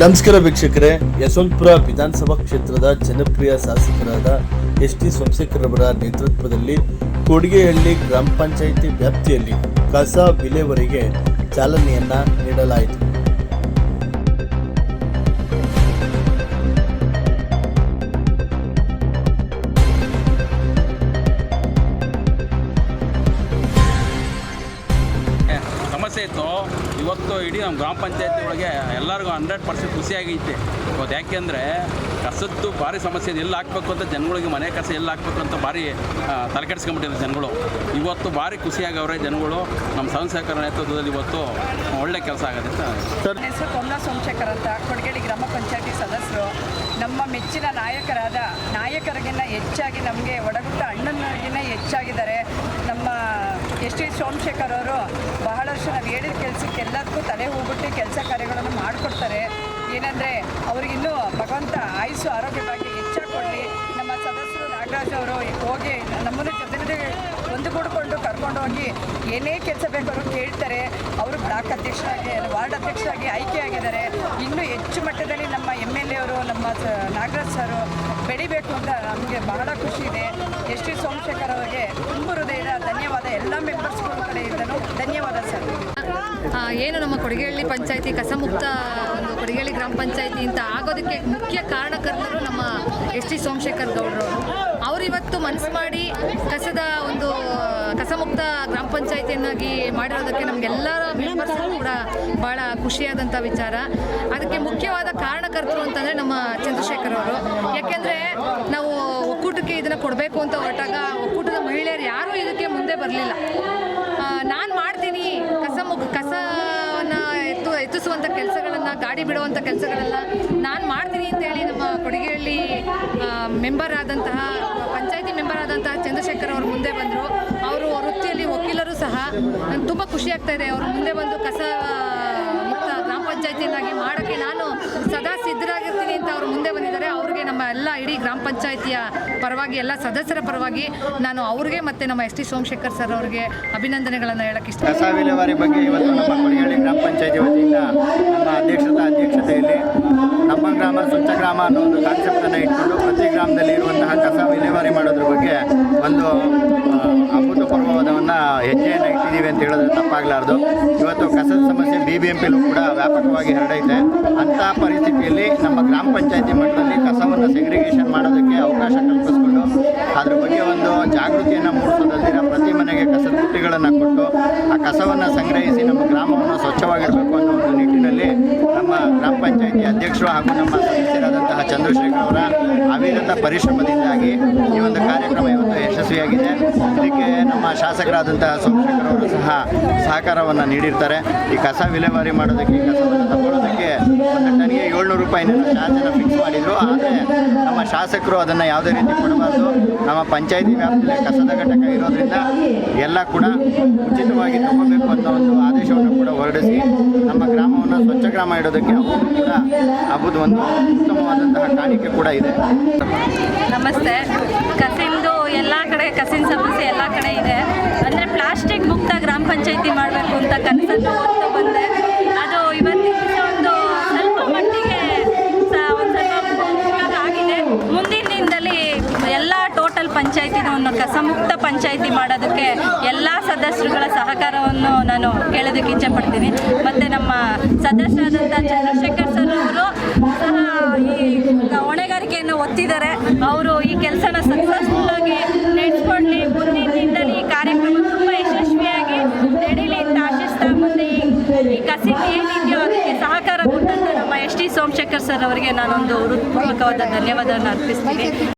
ನಮಸ್ಕಾರ ವೀಕ್ಷಕರೇ, ಯಶವಂತಪುರ ವಿಧಾನಸಭಾ ಕ್ಷೇತ್ರದ ಜನಪ್ರಿಯ ಶಾಸಕರಾದ ಎಸ್ ಟಿ ಅವರ ನೇತೃತ್ವದಲ್ಲಿ ಕೊಡಿಗೆಹಳ್ಳಿ ಗ್ರಾಮ ಪಂಚಾಯಿತಿ ವ್ಯಾಪ್ತಿಯಲ್ಲಿ ಕಸ ವಿಲೇವರಿಗೆ ಚಾಲನೆಯನ್ನ ನೀಡಲಾಯಿತು. ಸಮಸ್ಯೆ ಇತ್ತು. ಇವತ್ತು ಇಡೀ ನಮ್ಮ ಗ್ರಾಮ ಪಂಚಾಯತಿ ಒಳಗೆ ಎಲ್ಲರಿಗೂ ಹಂಡ್ರೆಡ್ ಪರ್ಸೆಂಟ್ ಖುಷಿಯಾಗೈತೆ. ಇವತ್ತು ಯಾಕೆಂದರೆ ಕಸದ್ದು ಭಾರಿ ಸಮಸ್ಯೆ. ಎಲ್ಲಿ ಹಾಕ್ಬೇಕು ಅಂತ ಜನಗಳಿಗೆ, ಮನೆ ಕಸ ಎಲ್ಲಿ ಹಾಕ್ಬೇಕು ಅಂತ ಭಾರಿ ತಲೆಕೆಡಿಸ್ಕೊಂಬಿಟ್ಟಿದ್ರು ಜನಗಳು. ಇವತ್ತು ಭಾರಿ ಖುಷಿಯಾಗವ್ರೆ ಜನಗಳು. ನಮ್ಮ ಸಂಸಕರ ನೇತೃತ್ವದಲ್ಲಿ ಇವತ್ತು ಒಳ್ಳೆ ಕೆಲಸ ಆಗುತ್ತೆ ಸರ್ ಹೆಸರು ಕಮಲಾ ಸೋಮಶೇಖರ್ ಅಂತ. ಕೊಡಗೇಡಿ ಗ್ರಾಮ ಪಂಚಾಯತಿ ಸದಸ್ಯರು. ನಮ್ಮ ಮೆಚ್ಚಿನ ನಾಯಕರಾದ, ನಾಯಕರಿಗಿನ್ನ ಹೆಚ್ಚಾಗಿ ನಮಗೆ ಒಡಗುಟ್ಟ ಅಣ್ಣನಿಗಿನ್ನ ಹೆಚ್ಚಾಗಿದ್ದಾರೆ. ನಮ್ಮ ಎಸ್ ಟಿ ಸೋಮಶೇಖರ್ ಅವರು ಬಹಳಷ್ಟು ನಾವು ಹೇಳಿದ ಕೆಲಸಕ್ಕೆ ಎಲ್ಲದಕ್ಕೂ ತಲೆ ಹೋಗ್ಬಿಟ್ಟು ಕೆಲಸ ಕಾರ್ಯಗಳನ್ನು ಮಾಡಿಕೊಡ್ತಾರೆ. ಏನಂದರೆ ಅವ್ರಿಗಿನ್ನೂ ಭಗವಂತ ಆಯುಸ್ಸು, ಆರೋಗ್ಯ ಭಾಗ್ಯ ಹೆಚ್ಚಾಗಿ ನಮ್ಮ ಸದಸ್ಯರು ನಾಗರಾಜ್ ಅವರು ಹೋಗಿ ನಮ್ಮನ್ನು ಜೊತೆ ಒಂದುಗೂಡಿಕೊಂಡು ಕರ್ಕೊಂಡು ಹೋಗಿ ಏನೇ ಕೆಲಸ ಬೇಕಾದ್ರೂ ಕೇಳ್ತಾರೆ. ಅವರು ಬ್ಲಾಕ್ ಅಧ್ಯಕ್ಷರಾಗಿ, ವಾರ್ಡ್ ಅಧ್ಯಕ್ಷರಾಗಿ ಆಯ್ಕೆಯಾಗಿದ್ದಾರೆ ಇನ್ನೂ ಹೆಚ್ಚು ಮಟ್ಟದಲ್ಲಿ ನಮ್ಮ ಎಂ ಎಲ್ ಎ ಅವರು, ನಮ್ಮ ನಾಗರಾಜ್ ಸರು ಬೆಳಿಬೇಕು ಅಂತ ನಮಗೆ ಬಹಳ ಖುಷಿ ಇದೆ. ಎಸ್ ಟಿ ಸೋಮಶೇಖರ್ ಅವರಿಗೆ ತುಂಬ ಧನ್ಯವಾದ ಎಲ್ಲ ಮೆಂಬರ್ಸ್ಗಳ ಕಡೆಯಿಂದಲೂ ಧನ್ಯವಾದ ಸರ್. ಏನು ನಮ್ಮ ಕೊಡಿಗೆಹಳ್ಳಿ ಪಂಚಾಯತಿ ಕಸಮುಕ್ತ ಒಂದು ಕೊಡಿಗೆಹಳ್ಳಿ ಗ್ರಾಮ ಪಂಚಾಯತಿ ಅಂತ ಆಗೋದಕ್ಕೆ ಮುಖ್ಯ ಕಾರಣಕರ್ತರು ನಮ್ಮ ಎಸ್ ಟಿ ಸೋಮಶೇಖರ್ ಗೌಡರು ಅವರು ಇವತ್ತು ಮನಸ್ಸು ಮಾಡಿ ಕಸದ ಒಂದು, ಕಸಮುಕ್ತ ಗ್ರಾಮ ಪಂಚಾಯತಿಯನ್ನಾಗಿ ಮಾಡಿರೋದಕ್ಕೆ ನಮಗೆಲ್ಲರ ಮೆಂಬರ್ಸ್ ಕೂಡ ಭಾಳ ಖುಷಿಯಾದಂಥ ವಿಚಾರ. ಅದಕ್ಕೆ ಮುಖ್ಯವಾದ ಕಾರಣಕರ್ತರು ಅಂತಂದರೆ ನಮ್ಮ ಚಂದ್ರಶೇಖರ್ ಅವರು. ಯಾಕೆಂದರೆ ನಾವು ಒಕ್ಕೂಟಕ್ಕೆ ಇದನ್ನು ಕೊಡಬೇಕು ಅಂತ ಹೊರಟಾಗ ಒಕ್ಕೂಟದ ಮಹಿಳೆಯರು ಯಾರೂ ಇದಕ್ಕೆ ಮುಂದೆ ಬರಲಿಲ್ಲ. ನಾನು ಮಾಡ್ತೀನಿ ಕಸ ಮುಗ್ ಎತ್ತು ಎತ್ತಿಸುವಂಥ ಕೆಲಸಗಳನ್ನು, ಗಾಡಿ ಬಿಡುವಂಥ ಕೆಲಸಗಳನ್ನು ನಾನು ಮಾಡ್ತೀನಿ ಅಂತೇಳಿ ನಮ್ಮ ಕೊಡುಗೆಯಲ್ಲಿ ಮೆಂಬರ್ ಆದಂತಹ, ಪಂಚಾಯತಿ ಮೆಂಬರ್ ಆದಂತಹ ಚಂದ್ರಶೇಖರ್ ಅವರು ಮುಂದೆ ಬಂದರು. ಅವರು ವೃತ್ತಿಯಲ್ಲಿ ವಕೀಲರು ಸಹ ನಂಗೆ ತುಂಬ ಖುಷಿ ಆಗ್ತಾ ಇದೆ. ಅವರು ಮುಂದೆ ಬಂದು ಕಸ ಮುಕ್ತ ಗ್ರಾಮ ಪಂಚಾಯತಿಯನ್ನಾಗಿ ಮಾಡೋಕ್ಕೆ ನಾನು ಸದಾ ಸಿದ್ಧರಾಗಿರ್ತೀನಿ ಅಂತ ಅವರು ಮುಂದೆ ಬಂದಿದ್ದಾರೆ. ನಮ್ಮ ಎಲ್ಲ ಇಡೀ ಗ್ರಾಮ ಪಂಚಾಯತಿಯ ಪರವಾಗಿ, ಎಲ್ಲ ಸದಸ್ಯರ ಪರವಾಗಿ ನಾನು ಅವ್ರಿಗೆ ಮತ್ತು ನಮ್ಮ ಎಸ್ ಟಿ ಸೋಮಶೇಖರ್ ಸರ್ ಅವರಿಗೆ ಅಭಿನಂದನೆಗಳನ್ನು ಹೇಳಕ್ಕೆ ಇಷ್ಟ ಕಸ ವಿಲೇವಾರಿ ಬಗ್ಗೆ ಇವತ್ತು ನಮ್ಮ ಕೊಡಿಹಳ್ಳಿ ಗ್ರಾಮ ಪಂಚಾಯತಿ ವತಿಯಿಂದ ನಮ್ಮ ಅಧ್ಯಕ್ಷತಾ ಅಧ್ಯಕ್ಷತೆಯಲ್ಲಿ ನಮ್ಮ ಗ್ರಾಮ, ಸ್ವಚ್ಛ ಗ್ರಾಮ ಅನ್ನೋ ಒಂದು ಕಾನ್ಸೆಪ್ಟನ್ನು ಇಟ್ಕೊಂಡು ಪ್ರತಿ ಗ್ರಾಮದಲ್ಲಿ ಇರುವಂತಹ ಕಸ ವಿಲೇವಾರಿ ಮಾಡೋದ್ರ ಬಗ್ಗೆ ಒಂದು ಹೆಜ್ಜೆ ಹೆಜ್ಜೆಯನ್ನು ಇಟ್ಟಿದ್ದೀವಿ ಅಂತ ಹೇಳಿದ್ರೆ ತಪ್ಪಾಗಲಾರ್ದು. ಇವತ್ತು ಕಸದ ಸಮಸ್ಯೆ ಬಿ ಬಿ ಎಂ ಪಿಲೂ ಕೂಡ ವ್ಯಾಪಕವಾಗಿ ಹರಡೈತೆ. ಅಂಥ ಪರಿಸ್ಥಿತಿಯಲ್ಲಿ ನಮ್ಮ ಗ್ರಾಮ ಪಂಚಾಯತಿ ಮಟ್ಟದಲ್ಲಿ ಕಸವನ್ನು ಸೆಗ್ರಿಗೇಷನ್ ಮಾಡೋದಕ್ಕೆ ಅವಕಾಶ ಕಲ್ಪಿಸ್ಕೊಂಡು, ಅದ್ರ ಬಗ್ಗೆ ಒಂದು ಜಾಗೃತಿಯನ್ನು ಮೂಡಿಸೋದಲ್ದಿರ ಪ್ರತಿ ಮನೆಗೆ ಕಸದ ಬುಟ್ಟಿಗಳನ್ನು ಕೊಟ್ಟು, ಆ ಕಸವನ್ನು ಸಂಗ್ರಹಿಸಿ ನಮ್ಮ ಗ್ರಾಮವನ್ನು ಸ್ವಚ್ಛವಾಗಿಡಬೇಕು ಅನ್ನೋ ಒಂದು ನಿಟ್ಟಿನಲ್ಲಿ ನಮ್ಮ ಗ್ರಾಮ ಪಂಚಾಯತಿ ಅಧ್ಯಕ್ಷರು ಹಾಗೂ ನಮ್ಮ ಸದಸ್ಯರಾದಂತಹ ಚಂದ್ರಶೇಖರ್ ಅವರ ಅವಿರತ ಪರಿಶ್ರಮದಿಂದಾಗಿ ಈ ಒಂದು ಕಾರ್ಯಕ್ರಮ ಇವತ್ತು ಯಶಸ್ವಿಯಾಗಿದೆ. ಇದಕ್ಕೆ ನಮ್ಮ ಶಾಸಕರಾದಂತಹ ಸೋಮಶೇಖರ್ ಸಹ ಸಹಕಾರವನ್ನು ನೀಡಿರ್ತಾರೆ. ಈ ಕಸ ವಿಲೇವಾರಿ ಮಾಡೋದಕ್ಕೆ ಕಸವನ್ನು ತಗೊಳ್ಳೋದಕ್ಕೆ ಟನ್ಗೆ ಏಳ್ನೂರು ರೂಪಾಯಿನ ಚಾರ್ಜನ್ನು ಫಿಕ್ಸ್ ಮಾಡಿದರು. ಆದರೆ ನಮ್ಮ ಶಾಸಕರು ಅದನ್ನು ಯಾವುದೇ ರೀತಿ ಕೊಡಬಾರ್ದು. ನಮ್ಮ ಪಂಚಾಯಿತಿ ವ್ಯಾಪ್ತಿಯಲ್ಲಿ ಕಸದ ಘಟಕ ಇರೋದ್ರಿಂದ ಎಲ್ಲ ಕೂಡ ಉಚಿತವಾಗಿ ತಗೋಬೇಕು ಅನ್ನೋ ಒಂದು ಆದೇಶವನ್ನು ಕೂಡ ಹೊರಡಿಸಿ ನಮ್ಮ ಗ್ರಾಮವನ್ನು ಸ್ವಚ್ಛ ಗ್ರಾಮ ಇಡೋದಕ್ಕೆ ಕೂಡ ಒಂದು ಉತ್ತಮವಾದಂತಹ ಕಾಣಿಕೆ ಕೂಡ ಇದೆ. ನಮಸ್ತೆ. ಕಸಿನ ಸಮಸ್ಯೆ ಎಲ್ಲ ಕಡೆ ಇದೆ. ಅಂದರೆ ಪ್ಲಾಸ್ಟಿಕ್ ಮುಕ್ತ ಗ್ರಾಮ ಪಂಚಾಯತಿ ಮಾಡಬೇಕು ಅಂತ ಕನಸನ್ನು ಬಂದೆ. ಅದು ಇವತ್ತಿನ ಒಂದು ಸ್ವಲ್ಪ ಮಟ್ಟಿಗೆ ಆಗಿದೆ. ಮುಂದಿನ ದಿನದಲ್ಲಿ ಎಲ್ಲ ಟೋಟಲ್ ಪಂಚಾಯತಿನ ಕಸ ಕಸಮುಕ್ತ ಪಂಚಾಯತಿ ಮಾಡೋದಕ್ಕೆ ಎಲ್ಲ ಸದಸ್ಯರುಗಳ ಸಹಕಾರವನ್ನು ನಾನು ಕೇಳೋದಕ್ಕೆ ಇಚ್ಛೆಪಡ್ತೀನಿ. ಮತ್ತು ನಮ್ಮ ಸದಸ್ಯರಾದಂಥ ಚಂದ್ರಶೇಖರ್ ಸರ್ ಅವರು ಸಹ ಈ ಹೊಣೆಗಾರಿಕೆಯನ್ನು ಒತ್ತಿದ್ದಾರೆ. ಅವರು ಈ ಕೆಲಸನ ಸಕ್ಸಸ್ಫುಲ್ ಆಗಿ ನಡೆಸ್ಕೊಡ್ಲಿ ಮುಂದಿನ ದಿನದಲ್ಲಿ ಈ ಕಾರ್ಯಕ್ರಮ ತುಂಬ ಯಶಸ್ವಿಯಾಗಿ ನಡೀಲಿ ಅಂತ ಆಶಿಸ್ತಾ ಮುಂದೆ ಈ ಕಸಿ ಏನಿದೆಯೋ ಅದಕ್ಕೆ ಸಹಕಾರ ಕೊಟ್ಟಂತ ನಮ್ಮ ಎಸ್ ಟಿ ಸೋಮಶೇಖರ್ ಸರ್ ಅವರಿಗೆ ನಾನೊಂದು ಹೃತ್ಪೂರ್ವಕವಾದ ಧನ್ಯವಾದವನ್ನು ಅರ್ಪಿಸ್ತೀನಿ.